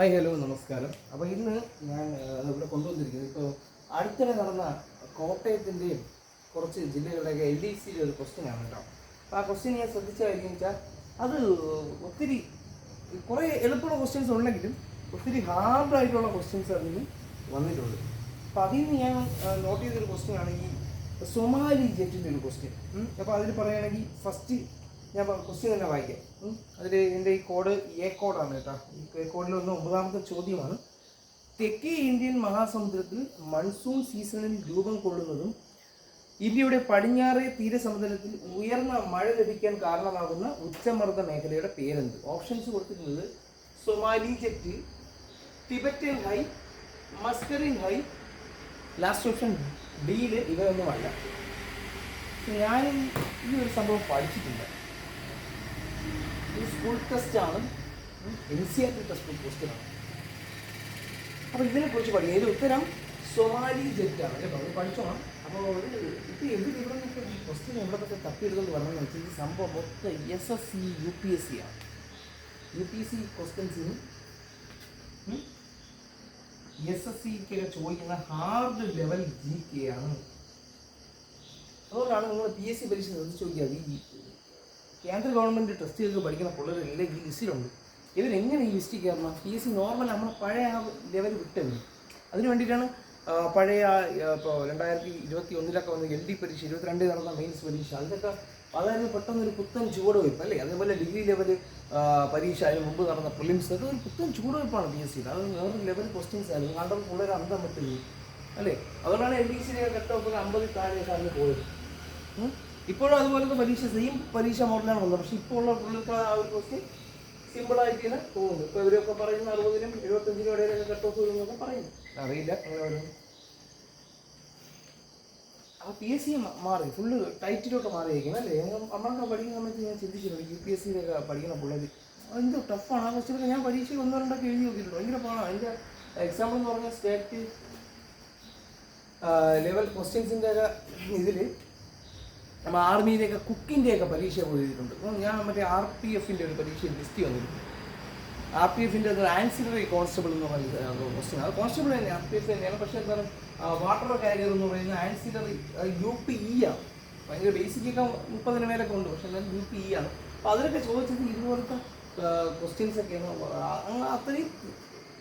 Hi hello നമസ്കാരം. അപ്പോൾ ഇന്ന് ഞാൻ ഇവിടെ കൊണ്ടുവന്നിരിക്കുന്നത് ഇപ്പോൾ അടുത്തിടെ നടന്ന കോട്ടയത്തിന്റെയും കുറച്ച് ജില്ലകളുടെയൊക്കെ എൽ ഡി സിയിലെ ഒരു ക്വസ്റ്റ്യൻ ആണ് കേട്ടോ. അപ്പോൾ ആ ക്വസ്റ്റ്യൻ ഞാൻ ശ്രദ്ധിച്ചായിരിക്കും വെച്ചാൽ അത് ഒത്തിരി കുറേ എളുപ്പമുള്ള ക്വസ്റ്റ്യൻസ് ഉണ്ടെങ്കിലും ഒത്തിരി ഹാർഡായിട്ടുള്ള ക്വസ്റ്റ്യൻസ് അതിൽ നിന്ന് വന്നിട്ടുണ്ട്. അപ്പോൾ അതിൽ നിന്ന് ഞാൻ നോട്ട് ചെയ്തൊരു ക്വസ്റ്റ്യൻ ഈ സൊമാലി ജെറ്റിന്റെ ഒരു ക്വസ്റ്റ്യൻ അപ്പോൾ അതിൽ പറയുകയാണെങ്കിൽ ഫസ്റ്റ് ഞാൻ ക്വസ്റ്റ്യൻ തന്നെ വായിക്കാം. അതിൽ എന്റെ ഈ കോഡ് എ കോഡാണ് കേട്ടോ. ഈ കോഡിൽ ഒന്ന് ഒമ്പതാമത്തെ ചോദ്യമാണ്. തെക്കേ ഇന്ത്യൻ മഹാസമുദ്രത്തിൽ മൺസൂൺ സീസണിൽ രൂപം കൊള്ളുന്നതും ഇന്ത്യയുടെ പടിഞ്ഞാറേ തീരസമുദ്രത്തിൽ ഉയർന്ന മഴ ലഭിക്കാൻ കാരണമാകുന്ന ഉച്ചമർദ്ദ മേഖലയുടെ പേരെന്ത്? ഓപ്ഷൻസ് കൊടുത്തിട്ടുള്ളത് Somali jet Tibetan high Mascarene high last option ഡിയിൽ ഇവയൊന്നുമല്ല ഞാൻ ഈ ഒരു സംഭവം പഠിച്ചിട്ടുണ്ട്. ഇത് സ്കൂൾ ടെസ്റ്റാണ് N C R T test ക്വസ്റ്റ്യനാണ് അപ്പോൾ ഇതിനെക്കുറിച്ച് പഠിക്കുക ഇതിന്റെ ഉത്തരം സൊമാലി ജെറ്റാണ് കേട്ടോ. അത് പഠിച്ചോണം. അപ്പോൾ ഇത് ഇപ്പോൾ എന്ത് ഇവിടെ ക്വസ്റ്റിന് എവിടെ നിന്നൊക്കെ തപ്പിയെടുത്തെന്ന് പറഞ്ഞതെന്ന് വെച്ചാൽ ഈ സംഭവം മൊത്തം S S C U P S C ആണ്. യു പി എസ് സി ക്വസ്റ്റ്യൻസിന് എസ് എസ് സിക്കൊക്കെ ചോദിക്കുന്ന ഹാർഡ് ലെവൽ ജി കെ ആണ്. അതുകൊണ്ടാണ് നിങ്ങൾ പി എസ് സി പരീക്ഷ ശ്രദ്ധിച്ച് നോക്കിയാൽ ഈ കേന്ദ്ര ഗവൺമെന്റ് ടെസ്റ്റുകൾക്ക് പഠിക്കുന്ന പിള്ളേരെല്ലാം ഈ ലിസ്റ്റിലുണ്ട്. ഇവരെങ്ങനെ ഈ ലിസ്റ്റിൽ കയറണം? പി എസ് സി നോർമൽ നമ്മളെ പഴയ ആ ലെവൽ വിട്ടത് അതിന് വേണ്ടിയിട്ടാണ് പഴയ ഇപ്പോൾ രണ്ടായിരത്തി ഇരുപത്തി ഒന്നിലൊക്കെ വന്ന എൽ ഡി പരീക്ഷ ഇരുപത്തിരണ്ടിൽ നടന്ന മെയിൻസ് പരീക്ഷ അതിലൊക്കെ വളരെ പെട്ടെന്നൊരു പുത്തൻ ചുവടുവയ്പ്പ് അല്ലേ? അതേപോലെ ഡിഗ്രി ലെവൽ പരീക്ഷ അതിന് മുമ്പ് നടന്ന പ്രിലിംസ് അത് ഒരു പുത്തൻ ചുവടുവയ്പ്പാണ് പി എസ് സി അത് വേറൊരു ലെവൽ ക്വസ്റ്റ്യൻസ് ആയിരുന്നു കണ്ടപ്പോൾ പിള്ളേർ അന്തം വിട്ടു അല്ലേ? അതുകൊണ്ടാണ് എൽ ഡി സിയിലെ കട്ട് ഓഫ് അമ്പതിൽ താഴെ സാറിന് പോയത്. ഇപ്പോഴും അതുപോലത്തെ പരീക്ഷ സെയിം പരീക്ഷ മോഡലാണ് വന്നത്. പക്ഷെ ഇപ്പോൾ ഉള്ള പിള്ളേർക്ക് ആ ഒരു ക്വസ്റ്റ്യൻ സിമ്പിളായിട്ട് തന്നെ തോന്നുന്നു ഇപ്പോൾ ഇവരൊക്കെ പറയുന്ന അറുപതിനും എഴുപത്തഞ്ചിനും ഇടയിലൊക്കെ കട്ട് ഓഫ് വരുന്നൊക്കെ പറയുന്നു. അറിയില്ല. അങ്ങനെ ആ പി എസ് സി മാറി. ഫുള്ള് ടൈറ്റിലോട്ട് മാറിയിരിക്കും അല്ലേ? നമ്മളൊക്കെ പഠിക്കുന്ന സമയത്ത് ഞാൻ ചിന്തിച്ചിട്ടുണ്ട് യു പി എസ് സിയിലൊക്കെ പഠിക്കുന്ന പിള്ളേർ എന്ത് ടഫാണ് ആ ക്വസ്റ്റ്യൻ ഞാൻ പരീക്ഷയിൽ ഒന്നോ രണ്ടൊക്കെ എഴുതി നോക്കിയിട്ടുണ്ട്. ഭയങ്കര പാടാണ് അതിന്റെ എക്സാമ്പിൾ എന്ന് പറഞ്ഞാൽ സ്റ്റേറ്റ് ലെവൽ ക്വസ്റ്റ്യൻസിന്റെ ഒക്കെ ഇതിൽ നമ്മൾ ആർമിയിലെയൊക്കെ കുക്കിന്റെയൊക്കെ പരീക്ഷ എഴുതിയിട്ടുണ്ട്. ഞാൻ മറ്റേ ആർ പി എഫിന്റെ ഒരു പരീക്ഷയിൽ ലിസ്റ്റ് വന്നിട്ടുണ്ട്. ആർ പി എഫിന്റെ ഒരു ആൻസിലറി കോൺസ്റ്റബിൾ എന്ന് പറയുന്നത് ക്വസ്റ്റ്യൻ അത് കോൺസ്റ്റബിൾ തന്നെ ആർ പി എഫ് തന്നെയാണ്. പക്ഷേ എന്താണ് വാട്ടർ കാരിയർ എന്ന് പറയുന്നത് ആൻസിലറി യു പി ഇ ആണ്. ഭയങ്കര ബേസിക്കൊക്കെ മുപ്പതിന് മേലൊക്കെ ഉണ്ട് പക്ഷേ എന്നാലും യു പി ഇ ആണ്. അപ്പോൾ അതിലൊക്കെ ചോദിച്ചത് ഇതുപോലത്തെ ക്വസ്റ്റ്യൻസ് ഒക്കെയാണ്. അത്രയും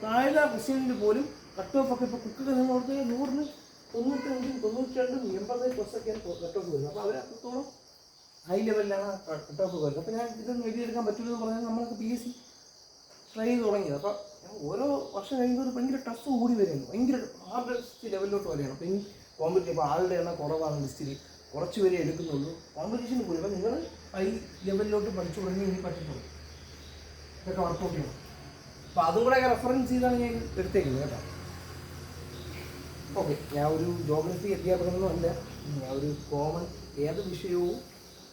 താഴെ ക്വസ്റ്റ്യനിൽ പോലും കട്ട് ഓഫ് ഒക്കെ ഇപ്പോൾ കുക്കൊക്കെ നിങ്ങൾ കൊടുത്ത് നൂറിന് തൊണ്ണൂറ്റഞ്ചും തൊണ്ണൂറ്റിരണ്ടും എൺപത് പ്ലസ് ഒക്കെയാണ് കട്ട് ഓഫ് വരുന്നത് അപ്പോൾ അവർ അത്രത്തോളം ഹൈ ലെവലിലാണ് കട്ട് ഓഫ് വരുന്നത്. അപ്പോൾ ഞാൻ ഇതൊന്നും എഴുതിയെടുക്കാൻ പറ്റില്ല എന്ന് പറഞ്ഞാൽ നമ്മളൊക്കെ പി എസ് സി ട്രൈ ചെയ്ത് തുടങ്ങിയത്. അപ്പോൾ ഓരോ വർഷം കഴിയുമ്പോൾ ഭയങ്കര ടഫ് കൂടി വരുന്നു ഭയങ്കര ഹാർഡസ്റ്റ് ലെവലിലോട്ട് വരികയാണ്. അപ്പോൾ ഇനി കോമ്പറ്റീഷൻ ഇപ്പോൾ ആളുടെ എണ്ണം കുറവാണ് ലിസ്റ്റിൽ കുറച്ച് പേരെ എടുക്കുന്നുള്ളൂ. കോമ്പറ്റീഷൻ കൂടി അപ്പോൾ നിങ്ങൾ ഹൈ ലെവലിലോട്ട് പഠിച്ചു തുടങ്ങി ഇനി പറ്റത്തുള്ളൂ. ഇതൊക്കെ വർക്കൗട്ട് ചെയ്യണം. അപ്പോൾ അതും കൂടെ റെഫറൻസ് ചെയ്താണ് ഞാൻ എടുത്തേക്കുന്നത് കേട്ടോ. ഓക്കെ ഞാൻ ഒരു ജോഗ്രഫി അധ്യാപകനൊന്നുമല്ല ഞാൻ ഒരു കോമൺ ഏത് വിഷയവും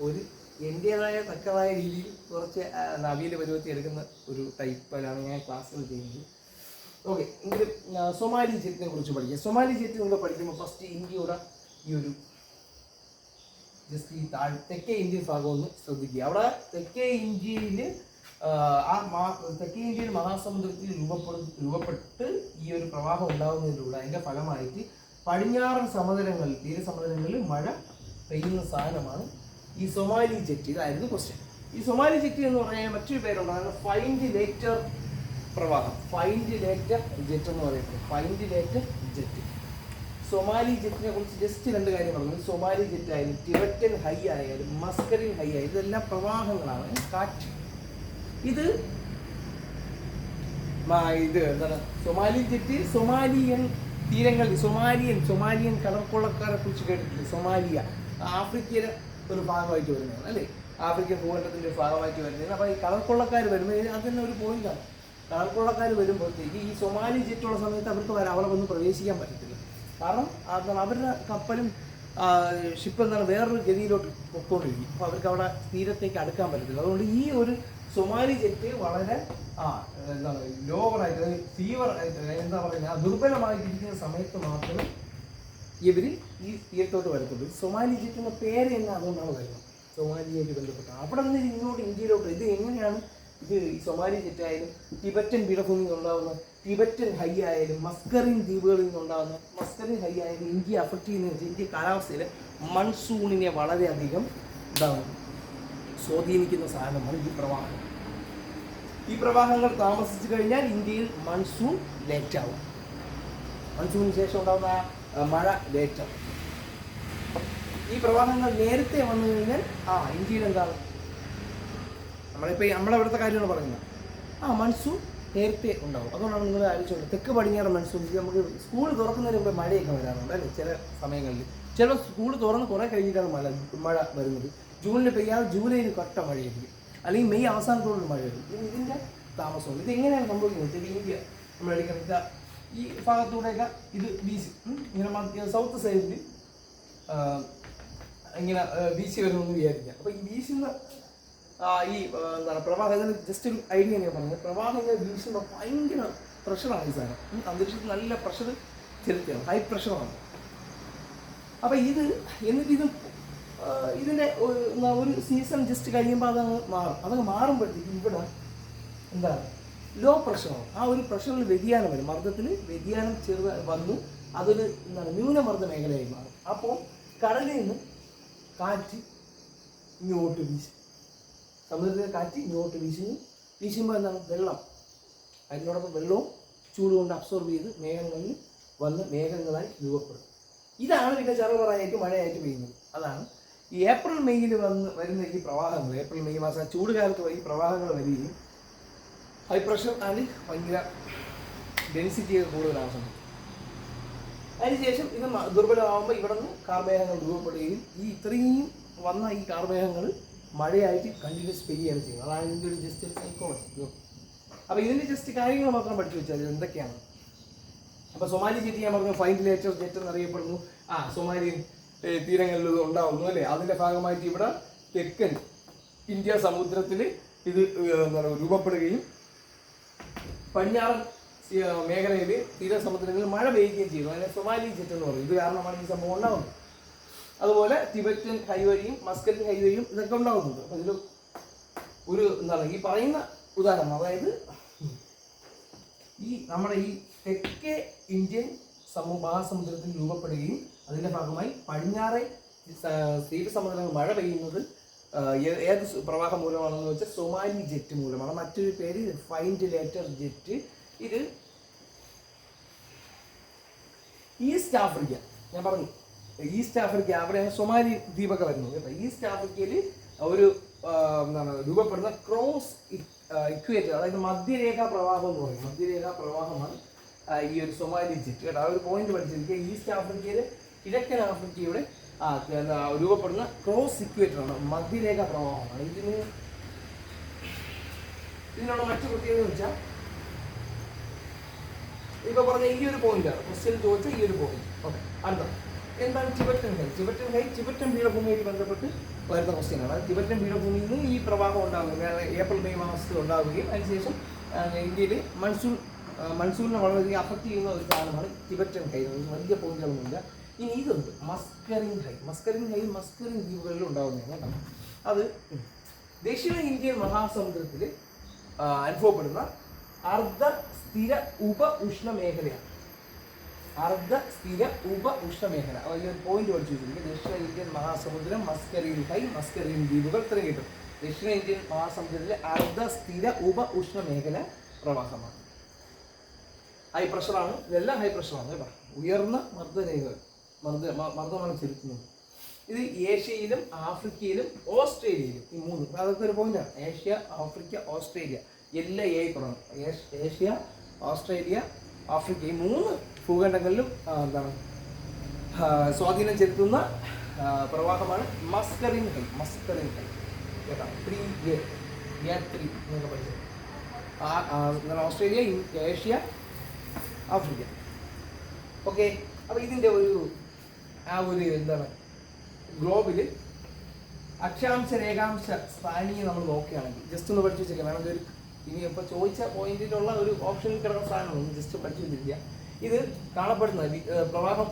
ഒരു എന്റേതായ തക്കതായ രീതിയിൽ കുറച്ച് നവീന പരുവത്തി എടുക്കുന്ന ഒരു ടൈപ്പിലാണ് ഞാൻ ക്ലാസ്സുകൾ ചെയ്യുന്നത്. ഓക്കെ എങ്കിലും സൊമാലി ജെറ്റിനെ കുറിച്ച് പഠിക്കാം. സൊമാലി ജെറ്റ് നിങ്ങൾ പഠിക്കുമ്പോൾ ഫസ്റ്റ് ഇന്ത്യയുടെ ഈ ഒരു ജസ്റ്റ് ഈ താഴ് തെക്കേ ഇന്ത്യൻ ഭാഗം ഒന്ന് ശ്രദ്ധിക്കുക. അവിടെ തെക്കേ ഇന്ത്യയിൽ ആ തെക്കേ ഇന്ത്യയിൽ മഹാസമുദ്രത്തിൽ രൂപപ്പെടു രൂപപ്പെട്ട് ഈ ഒരു പ്രവാഹം ഉണ്ടാകുന്നതിലൂടെ അതിന്റെ ഫലമായിട്ട് പടിഞ്ഞാറൻ സമതലങ്ങളിൽ തീരസമതലങ്ങളിൽ മഴ പെയ്യുന്ന സാധനമാണ് ഈ സൊമാലി ജെറ്റ്. ഇതായിരുന്നു ക്വസ്റ്റ്യൻ ഈ സൊമാലി ജെറ്റ് എന്ന് പറഞ്ഞാൽ മറ്റൊരു പേരുണ്ട്. ഫൈൻഡ് ലേറ്റർ പ്രവാഹം. ഫൈൻഡ് ലേറ്റർ ജെറ്റ് എന്ന് പറയുന്നത്. ഫൈൻഡ് ലേറ്റർ ജെറ്റ് സൊമാലി ജെറ്റിനെ കുറിച്ച് ജസ്റ്റ് രണ്ട് കാര്യം പറഞ്ഞു. സൊമാലി ജെറ്റ് ആയാലും ടിബറ്റൻ ഹൈ ആയാലും മസ്കറിൻ ഹൈ ആയാലും ഇതെല്ലാം പ്രവാഹങ്ങളാണ്. കാറ്റ്. ഇത് ഇത് എന്താണ്? സൊമാലി ജെറ്റ് സൊമാലിയൻ തീരങ്ങളിൽ സൊമാലിയൻ സൊമാലിയൻ കടൽക്കൊള്ളക്കാരെ കുറിച്ച് കേട്ടിട്ടില്ലേ? സൊമാലിയ. ആഫ്രിക്കയുടെ ഒരു ഭാഗമായിട്ട് വരുന്നതാണ് അല്ലേ? ആഫ്രിക്കൻ ഭൂഖണ്ഡത്തിന്റെ ഒരു ഭാഗമായിട്ട് വരുന്നതാണ്. അപ്പോൾ ഈ കടൽക്കൊള്ളക്കാർ വരുന്നത് അത് തന്നെ ഒരു പോയിന്റാണ് കടൽക്കൊള്ളക്കാർ വരുമ്പോഴത്തേക്ക് ഈ സൊമാലി ജെറ്റുള്ള സമയത്ത് അവർക്ക് വരാം അവിടെ വന്ന് പ്രവേശിക്കാൻ പറ്റത്തില്ല. കാരണം അവരുടെ കപ്പലും ഷിപ്പ് എന്താണ് വേറൊരു ഗതിയിലോട്ട് പൊക്കോണ്ടിരിക്കും. അപ്പോൾ അവർക്ക് അവിടെ തീരത്തേക്ക് അടുക്കാൻ പറ്റത്തില്ല. അതുകൊണ്ട് ഈ ഒരു സൊമാലി ജെറ്റ് വളരെ ആ എന്താണ് ലോവറായിട്ട് ഫീവർ എന്താ പറയുക ദുർബലമായിട്ടിരിക്കുന്ന സമയത്ത് മാത്രമേ ഇവർ ഈ തീരത്തോട്ട് വരത്തുള്ളൂ. സൊമാലി ജെറ്റിന്റെ പേര് തന്നെ അതുകൊണ്ടാണ് വരുന്നത്. സൊമാലിയായിട്ട് ബന്ധപ്പെട്ട അവിടെ നിന്ന് ഇങ്ങോട്ട് ഇന്ത്യയിലോട്ട് ഇത് എങ്ങനെയാണ് ഇത് ഈ സൊമാലി ജെറ്റായാലും ടിബറ്റൻ പീഠഭൂമിയിൽ നിന്നുണ്ടാകുന്ന ടിബറ്റൻ ഹൈ ആയാലും മസ്കറിൻ ദ്വീപുകളിൽ നിന്നുണ്ടാകുന്ന മസ്കറിൻ ഹൈ ആയാലും ഇന്ത്യ അഫക്റ്റ് ചെയ്യുന്ന ഇന്ത്യ കാലാവസ്ഥയിൽ മൺസൂണിനെ വളരെയധികം ഇതാണ് സ്വാധീനിക്കുന്ന സാധനമാണ് ഈ പ്രവാഹം. ഈ പ്രവാഹങ്ങൾ താമസിച്ചു കഴിഞ്ഞാൽ ഇന്ത്യയിൽ മൺസൂൺ ലേറ്റ് ആവും. മൺസൂണിന് ശേഷം ഉണ്ടാകുന്ന മഴ ലേറ്റ് ആവും. ഈ പ്രവാഹങ്ങൾ നേരത്തെ വന്നു കഴിഞ്ഞാൽ ആ ഇന്ത്യയിൽ എന്താണ്? നമ്മളിപ്പോൾ നമ്മളവിടുത്തെ കാര്യമാണ് പറയുന്നത്. ആ മൺസൂൺ നേരത്തെ ഉണ്ടാവും. അതുകൊണ്ടാണ് നിങ്ങൾ ആലോചിച്ചോളൂ തെക്ക് പടിഞ്ഞാറ് മൺസൂൺ നമുക്ക് സ്കൂൾ തുറക്കുന്നതിന് മുമ്പ് മഴയൊക്കെ വരാറുണ്ട് അല്ലേ? ചില സമയങ്ങളിൽ. ചിലപ്പോൾ സ്കൂൾ തുറന്ന് കുറേ കഴിഞ്ഞിട്ടാണ് മഴ മഴ വരുന്നത്. ജൂണിൽ പെയ്യാതെ ജൂലൈയിൽ കട്ട മഴയായിരിക്കും. അല്ലെങ്കിൽ മെയ് അവസാനത്തോടുള്ള മഴ വരും ഇനി ഇതിന്റെ താമസമുണ്ട് ഇത് എങ്ങനെയാണ് സംഭവിക്കുന്നത്? വെച്ചാൽ ഇന്ത്യ നമ്മൾ എടുക്കുന്നത് ഈ ഭാഗത്തൂടെയൊക്കെ ഇത് വീശി ഇങ്ങനെ സൗത്ത് സൈഡിൽ ഇങ്ങനെ വീശി വരുമെന്ന് വിചാരിക്കുക. അപ്പോൾ ഈ വീശുന്ന ഈ എന്താണ് പ്രവാഹം ജസ്റ്റ് ഒരു ഐഡിയ ഞാൻ പറഞ്ഞത്. പ്രവാഹം ഇങ്ങനെ വീശുമ്പോൾ ഭയങ്കര പ്രഷറാണ് ഈ സാധനം. അന്തരീക്ഷത്തിൽ നല്ല പ്രഷർ ചെലുത്തുകയാണ് ഹൈ പ്രഷറാണ് അപ്പോൾ ഇത് എന്നിട്ട് ഇത് ഇതിന്റെ ഒരു സീസൺ ജസ്റ്റ് കഴിയുമ്പോൾ അതങ്ങ് മാറും. അതങ്ങ് മാറുമ്പോഴത്തേക്കും ഇവിടെ എന്താ ലോ പ്രഷറാണ് ആ ഒരു പ്രഷറിൽ വ്യതിയാനം വരും. മർദ്ദത്തിൽ വ്യതിയാനം ചെറുത വന്നു. അതൊരു എന്താണ്? ന്യൂനമർദ്ദ മേഖലയായി മാറും. അപ്പോൾ കടലിൽ നിന്ന് കാറ്റ് ഇങ്ങോട്ട് വീശും. സമുദ്രത്തിലെ കാറ്റ് ഇങ്ങോട്ട് വീശുന്നു. വീശുമ്പോൾ എന്താണ്? വെള്ളം. അതിനോടൊപ്പം വെള്ളവും ചൂട് കൊണ്ട് അബ്സോർബ് ചെയ്ത് മേഘങ്ങളിൽ വന്ന് മേഘങ്ങളായി രൂപപ്പെടും. ഇതാണ് പിന്നെ ചെറുപറായിട്ട് മഴയായിട്ട് പെയ്യുന്നത്. അതാണ് ഈ ഏപ്രിൽ മെയ്യിൽ വന്ന് വരുന്ന ഈ പ്രവാഹങ്ങൾ ഏപ്രിൽ മെയ് മാസം ചൂട് കാലത്ത് ഈ പ്രവാഹങ്ങൾ വരികയും ഹൈ പ്രഷർ ആൻഡ് ഭയങ്കര ഡെൻസിറ്റി കൂടുതൽ ആവശ്യം അതിനുശേഷം ഇത് ദുർബലമാകുമ്പോൾ ഇവിടെ നിന്ന് കാർമേഹങ്ങൾ രൂപപ്പെടുകയും ഈ ഇത്രയും വന്ന ഈ കാർമേഹങ്ങൾ മഴയായിട്ട് കണ്ടിന്യൂസ് പെയ്യുകയാണ് ചെയ്യുന്നത്. അതാണ് ഇതിന്റെ ഒരു ജസ്റ്റ് സൈക്കോളജി അപ്പോൾ ഇതിന്റെ ജസ്റ്റ് കാര്യങ്ങൾ മാത്രം പഠിച്ചു വെച്ചാൽ എന്തൊക്കെയാണ്? അപ്പോൾ സൊമാലി ജെറ്റ് ഞാൻ പറഞ്ഞു ഫൈൻ ലേറ്റർ ജെറ്റ് എന്നറിയപ്പെടുന്നു. ആ സൊമാലി തീരങ്ങളിൽ ഉണ്ടാവുന്നു അല്ലേ? അതിന്റെ ഭാഗമായിട്ട് ഇവിടെ തെക്കൻ ഇന്ത്യ സമുദ്രത്തിൽ ഇത് എന്താണ് രൂപപ്പെടുകയും പടിഞ്ഞാറൻ മേഖലയിൽ തീരസമുദ്രങ്ങളിൽ മഴ പെയ്യുകയും ചെയ്തു. അതിനെ സൊമാലി ജെറ്റ് എന്ന് പറയും. ഇത് കാരണമാണ് ഈ സംഭവം ഉണ്ടാകുന്നത് അതുപോലെ ടിബറ്റൻ ഹൈവേയും മസ്കറ്റ് ഹൈവേയും ഇതൊക്കെ ഉണ്ടാകുന്നുണ്ട് അപ്പം ഇതിൽ ഒരു എന്താണ് ഈ പറയുന്ന ഉദാഹരണം അതായത് ഈ നമ്മുടെ ഈ തെക്കേ ഇന്ത്യൻ സമൂ മഹാസമുദ്രത്തിൽ രൂപപ്പെടുകയും അതിന്റെ ഭാഗമായി പടിഞ്ഞാറെ തീര സമുദ്രങ്ങൾ മഴ പെയ്യുന്നത് ഏത് പ്രവാഹം മൂലമാണെന്ന് വെച്ചാൽ സൊമാലി ജെറ്റ് മൂലമാണ്. മറ്റൊരു പേര് ഫൈൻഡ് ലേറ്റർ ജെറ്റ്. ഇത് ഈസ്റ്റ് ആഫ്രിക്ക. ഞാൻ പറഞ്ഞു ഈസ്റ്റ് ആഫ്രിക്ക അവിടെയാണ് സൊമാലി ദ്വീപൊക്കെ വരുന്നത് കേട്ടോ. ഈസ്റ്റ് ആഫ്രിക്കയിൽ ഒരു എന്താണ് രൂപപ്പെടുന്ന ക്രോസ് ഇക്വേറ്റർ അതായത് മധ്യരേഖാ പ്രവാഹം എന്ന് പറയും. മധ്യരേഖാ പ്രവാഹമാണ് ഈ ഒരു സൊമാലി ജെറ്റ്. കേട്ടോ ആ ഒരു പോയിന്റ് പഠിച്ചിരിക്കുക. ഈസ്റ്റ് ആഫ്രിക്കയിൽ കിഴക്കൻ ആഫ്രിക്കയുടെ രൂപപ്പെടുന്ന ക്രോസ് ഇക്വേറ്റർ ആണ് മധ്യരേഖ പ്രവാഹമാണ്. ഇതിന് ഇതിനുള്ള മറ്റു പ്രത്യേകത എന്ന് വെച്ചാൽ ഇപ്പൊ പറഞ്ഞ ഈ ഒരു പോയിന്റാണ് ക്വസ്റ്റ്യൻ ചോദിച്ച ഈ ഒരു പോയിന്റ് ഓക്കെ അടുത്ത. എന്താണ് Tibetan high Tibetan high Tibetan പീഠഭൂമിയായിട്ട് ബന്ധപ്പെട്ട് വരുന്ന ക്വസ്റ്റ്യൻ ആണ്. ടിബറ്റൻ പീഠഭൂമിയിൽ നിന്ന് ഈ പ്രവാഹം അതായത് ഏപ്രിൽ മെയ് മാസത്തിൽ ഉണ്ടാവുകയും അതിനുശേഷം ഇന്ത്യയിൽ മൺസൂൺ മൺസൂണിനെ വളരെയധികം അഫക്റ്റ് ചെയ്യുന്ന ഒരു കാലമാണ് ടിബറ്റൻ ഹൈ വലിയ പോയിന്റുകളൊന്നുമില്ല ഇനി ഇതുണ്ട്. Mascarene high Mascarene high Mascarene ദ്വീപുകളിൽ ഉണ്ടാകുന്നതാണ് അത് ദക്ഷിണ ഇന്ത്യൻ മഹാസമുദ്രത്തിൽ അനുഭവപ്പെടുന്ന അർദ്ധ സ്ഥിര ഉപ ഉഷ്ണ മേഖലയാണ്. അർദ്ധ സ്ഥിര ഉപ ഉഷ്ണ മേഖല. അപ്പോൾ പോയിന്റ് പഠിച്ചു ദക്ഷിണ ഇന്ത്യൻ മഹാസമുദ്രം മസ്കറിൻ ഹൈ മസ്കറിൻ ദ്വീപുകൾ ഇത്രയും കിട്ടും. ദക്ഷിണ ഇന്ത്യൻ മഹാസമുദ്രത്തിലെ അർദ്ധ സ്ഥിര ഉപ ഉഷ്ണ മേഖല പ്രവാഹമാണ്. ഹൈ പ്രഷറാണ് ഇതെല്ലാം ഹൈ പ്രഷറാണ് കേട്ടോ. ഉയർന്ന മർദ്ദരേഖകൾ. മർദ്ദ മർദ്ദമാണ് ചെലുത്തുന്നത്. ഇത് ഏഷ്യയിലും ആഫ്രിക്കയിലും ഓസ്ട്രേലിയയിലും ഈ മൂന്ന്. അതൊക്കെ ഒരു പോയിന്റാണ് ഏഷ്യ ആഫ്രിക്ക ഓസ്ട്രേലിയ. എല്ലാ എ കുറവാണ്. ഏഷ്- ഏഷ്യ ഓസ്ട്രേലിയ ആഫ്രിക്ക ഈ മൂന്ന് ഭൂഖണ്ഡങ്ങളിലും എന്താണ് സ്വാധീനം ചെലുത്തുന്ന പ്രവാഹമാണ് മസ്കറിൻ ഹൈ. Mascarene high. കേട്ടോ? ത്രീ ത്രീ എന്നൊക്കെ പഠിച്ചത്. Australia Asia Africa. ഓക്കെ അപ്പോൾ ഇതിന്റെ ഒരു ആ ഒരു എന്താണ് ഗ്ലോബിൽ അക്ഷാംശ രേഖാംശ സ്ഥാനീയ നമ്മൾ നോക്കുകയാണെങ്കിൽ ജസ്റ്റ് ഒന്ന് പഠിച്ചു വെച്ചേക്കാം. വേണമെങ്കിൽ ഒരു ഇനി ഇപ്പോൾ ചോദിച്ച പോയിന്റിലുള്ള ഒരു ഓപ്ഷനിൽ കിടക്കുന്ന സാധനമാണ്. ജസ്റ്റ് പഠിച്ചു വെച്ചിരിക്കുക. ഇത് കാണപ്പെടുന്ന പ്രവാഹം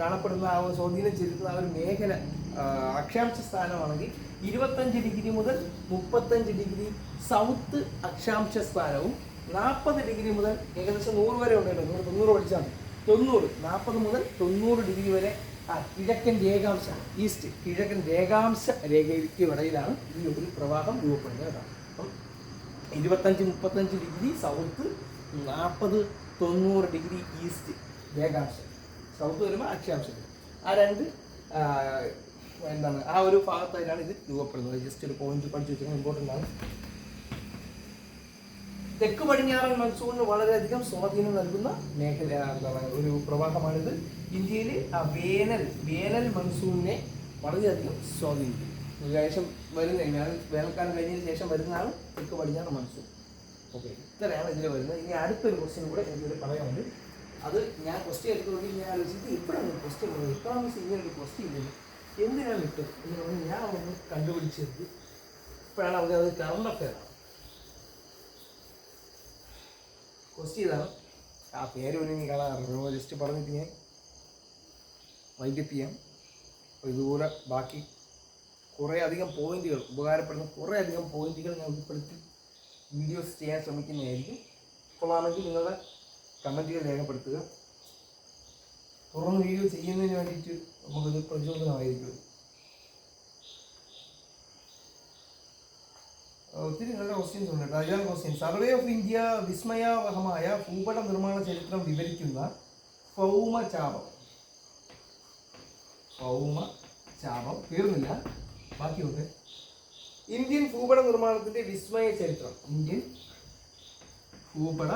കാണപ്പെടുന്ന ആ സ്വാധീനം ചെലുത്തുന്ന ആ ഒരു മേഖല അക്ഷാംശ സ്ഥാനമാണെങ്കിൽ ഇരുപത്തഞ്ച് ഡിഗ്രി മുതൽ മുപ്പത്തഞ്ച് ഡിഗ്രി സൗത്ത് അക്ഷാംശ സ്ഥാനവും നാൽപ്പത് ഡിഗ്രി മുതൽ ഏകദേശം നൂറ് വരെ ഉണ്ടല്ലോ. നൂറ് തൊണ്ണൂറ് പഠിച്ചാൽ മതി. തൊണ്ണൂറ് നാൽപ്പത് മുതൽ തൊണ്ണൂറ് ഡിഗ്രി വരെ ആ കിഴക്കൻ രേഖാംശ ഈസ്റ്റ് കിഴക്കൻ രേഖാംശ രേഖയ്ക്ക് ഇടയിലാണ് ഈ ഒരു പ്രവാഹം രൂപപ്പെടുന്നത് അപ്പം ഇരുപത്തഞ്ച് മുപ്പത്തഞ്ച് ഡിഗ്രി സൗത്ത് നാൽപ്പത് തൊണ്ണൂറ് ഡിഗ്രി ഈസ്റ്റ് രേഖാംശം. സൗത്ത് വരുമ്പോൾ അക്ഷാംശം. ആ രണ്ട് എന്താണ് ആ ഒരു ഭാഗത്തായിട്ടാണ് ഇത് രൂപപ്പെടുന്നത്. ജസ്റ്റ് ഒരു പോയിന്റ് പഠിച്ചു വെച്ചാൽ ഇമ്പോർട്ടന്റ് ആണ്. തെക്ക് പടിഞ്ഞാറൻ മൺസൂണിന് വളരെയധികം സ്വാധീനം നൽകുന്ന മേഖല ഒരു പ്രവാഹമാണിത്. ഇന്ത്യയിൽ ആ വേനൽ വേനൽ മൺസൂണിനെ വളരെയധികം സ്വാധീനിക്കും. ശേഷം വരുന്ന വേനൽ വേനൽക്കാലം കഴിഞ്ഞതിന് ശേഷം വരുന്നതാണ് തെക്ക് പടിഞ്ഞാറൻ മൺസൂൺ. ഓക്കെ ഇത്രയാണ് ഇതിൽ വരുന്നത്. ഇനി അടുത്തൊരു ക്വസ്റ്റ്യൻ കൂടെ എനിക്കിത് പറയാനുണ്ട്. അത് ഞാൻ ക്വസ്റ്റ്യൻ എടുത്തുകൊണ്ട് ഞാൻ ആലോചിച്ചിട്ട് ഒരു ക്വസ്റ്റ്യൻ വന്നത്. ഇപ്പോഴാണ് ഇങ്ങനെ ഒരു ക്വസ്റ്റ്യൻ ഇല്ലല്ലോ. എന്തിനാണ് ഇട്ടത്? എന്ന് പറഞ്ഞാൽ ഞാൻ ഒന്ന് കണ്ടുപിടിച്ചത് ഇപ്പോഴാണ് അത് കറണ്ട് ക്വസ്റ്റ്യൻ ചെയ്താണ് ആ പേര് പോലും എനിക്ക് കാണാറില്ല ജസ്റ്റ് പറഞ്ഞിട്ട് ഞാൻ ചെയ്യാം. അപ്പോൾ ഇതുപോലെ ബാക്കി കുറേ അധികം പോയിന്റുകൾ ഉപകാരപ്പെടുന്ന കുറേ അധികം പോയിന്റുകൾ ഞാൻ ഉൾപ്പെടുത്തി വീഡിയോസ് ചെയ്യാൻ ശ്രമിക്കുന്നതായിരിക്കും. കൊള്ളാമെങ്കിൽ നിങ്ങളുടെ കമന്റുകൾ രേഖപ്പെടുത്തുക. തുറന്ന് വീഡിയോ ചെയ്യുന്നതിന് വേണ്ടിയിട്ട് നമുക്കൊരു പ്രചോദനമായിരിക്കും. ഒത്തിരി നല്ല ക്വസ്റ്റ്യൻസ് ഉണ്ട് കേട്ടോ. Questions question survey of India വിസ്മയാവഹമായ ഭൂപട നിർമ്മാണ ചരിത്രം വിവരിക്കുന്ന ഭൗമചാപം ഭൗമ ചാപം. തീർന്നില്ല. ബാക്കിയുണ്ട് ഇന്ത്യൻ ഭൂപട നിർമ്മാണത്തിന്റെ വിസ്മയ ചരിത്രം. ഇന്ത്യൻ ഭൂപട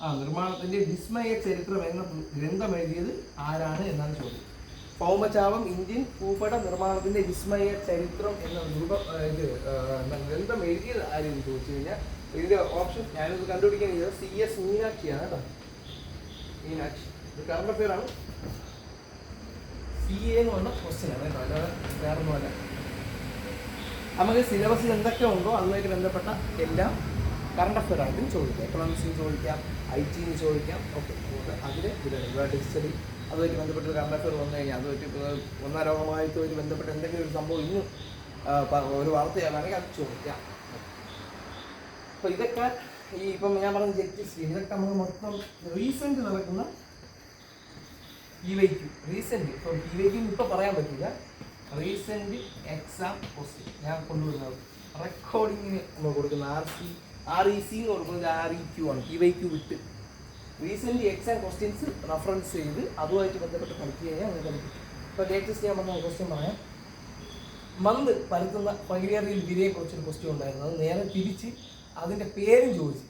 ആ നിർമ്മാണത്തിന്റെ വിസ്മയ ചരിത്രം എന്ന ഗ്രന്ഥം എഴുതിയത് ആരാണ് എന്നാണ് ചോദ്യം. ഭൗമചാപം ഇന്ത്യൻ ഭൂപട നിർമ്മാണത്തിന്റെ വിസ്മയ ചരിത്രം എന്ന രൂപ ഇത് ഗ്രന്ഥം എഴുതിയത് ആരെന്ന് ചോദിച്ചു കഴിഞ്ഞാൽ ഇതിന്റെ ഓപ്ഷൻ ഞാനിത് കണ്ടുപിടിക്കാൻ ചെയ്തത് സി എസ് മീനാക്ഷിയാണ് കേട്ടോ. മീനാക്ഷി. ഇത് കറണ്ട് അഫെയറാണ് സി എ എന്ന് പറഞ്ഞ ക്വസ്റ്റ്യൻ ആണ് കേട്ടോ. അല്ലാതെ വേറെ ഒന്നുമല്ല നമുക്ക് സിലബസിൽ എന്തൊക്കെ ഉണ്ടോ അതുമായിട്ട് ബന്ധപ്പെട്ട എല്ലാം കറണ്ട് അഫെയർ ആയിട്ടും ചോദിക്കാം. എക്കണോമിക്സിന് ചോദിക്കാം ഐ ടിന്ന് ചോദിക്കാം. ഓക്കെ അതിൽ ഇതിലുണ്ട് ഡിജിറ്റലി അതുമായിട്ട് ബന്ധപ്പെട്ട ഒരു അഫെയർ വന്നു കഴിഞ്ഞാൽ അതുമായിട്ട് ഒന്നാം ഒരു ബന്ധപ്പെട്ട എന്തെങ്കിലും ഒരു സംഭവം ഇന്ന് ഒരു വാർത്തയാണെങ്കിൽ അത് ചോദിക്കാം. അപ്പോൾ ഇതൊക്കെ ഈ ഇപ്പം ഞാൻ പറഞ്ഞ ജഡ്ജസ് ഇതൊക്കെ നമുക്ക് മൊത്തം റീസെന്റ് നടക്കുന്ന പി വൈക്കും റീസെന്റ് റീസെന്റ് ഇപ്പം പി വൈ ക്യു പറയാൻ പറ്റില്ല. റീസെന്റ് എക്സാം പോസ്റ്റ് ഞാൻ കൊണ്ടുവരുന്നത് റെക്കോർഡിങ്ങിന് നമ്മൾ കൊടുക്കുന്ന R C R E C എന്ന് കൊടുക്കുന്നത് ആർ ഇ ക്യു ആണ്. ഇ വൈ ക്യൂ വിട്ട്. റീസെന്റ് എക്സാം ക്വസ്റ്റ്യൻസ് റെഫറൻസ് ചെയ്ത് അതുമായിട്ട് ബന്ധപ്പെട്ട് പഠിക്കുക അത് കിട്ടും ഇപ്പോൾ ലേറ്റസ്റ്റ് ഞാൻ പറഞ്ഞ ക്വസ്റ്റ്യൻ പറയാം. മന്ത് പരത്തുന്ന വിരയെ കുറിച്ചൊരു ക്വസ്റ്റ്യൻ ഉണ്ടായിരുന്നു. അത് നേരെ തിരിച്ച് അതിന്റെ പേരും ചോദിച്ചു.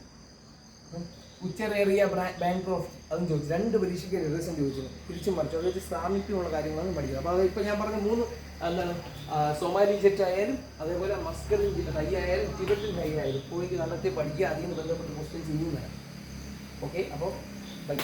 ഉച്ചറേറിയ ബാങ്ക് പ്രോഫിറ്റ് അതും ചോദിച്ചു. രണ്ട് പരീക്ഷയ്ക്ക് ഏകദേശം ചോദിച്ചു തിരിച്ചും മറിച്ചു. അതായത് സാമീപ്യമുള്ള കാര്യങ്ങളാണ് പഠിക്കുന്നത്. അപ്പോൾ അത് ഇപ്പോൾ ഞാൻ പറഞ്ഞ മൂന്ന് എന്താണ് സൊമാലി ജെറ്റ് ആയാലും അതേപോലെ മസ്കറിൽ ഹൈ ആയാലും ടിബറ്റിൻ ഹൈ ആയാലും പോയിട്ട് കണ്ടെത്തി പഠിക്കുക. അതിന് ബന്ധപ്പെട്ട് ക്വസ്റ്റ്യൻ ചെയ്യുന്നതാണ്. ഓക്കെ അപ്പോൾ ബൈ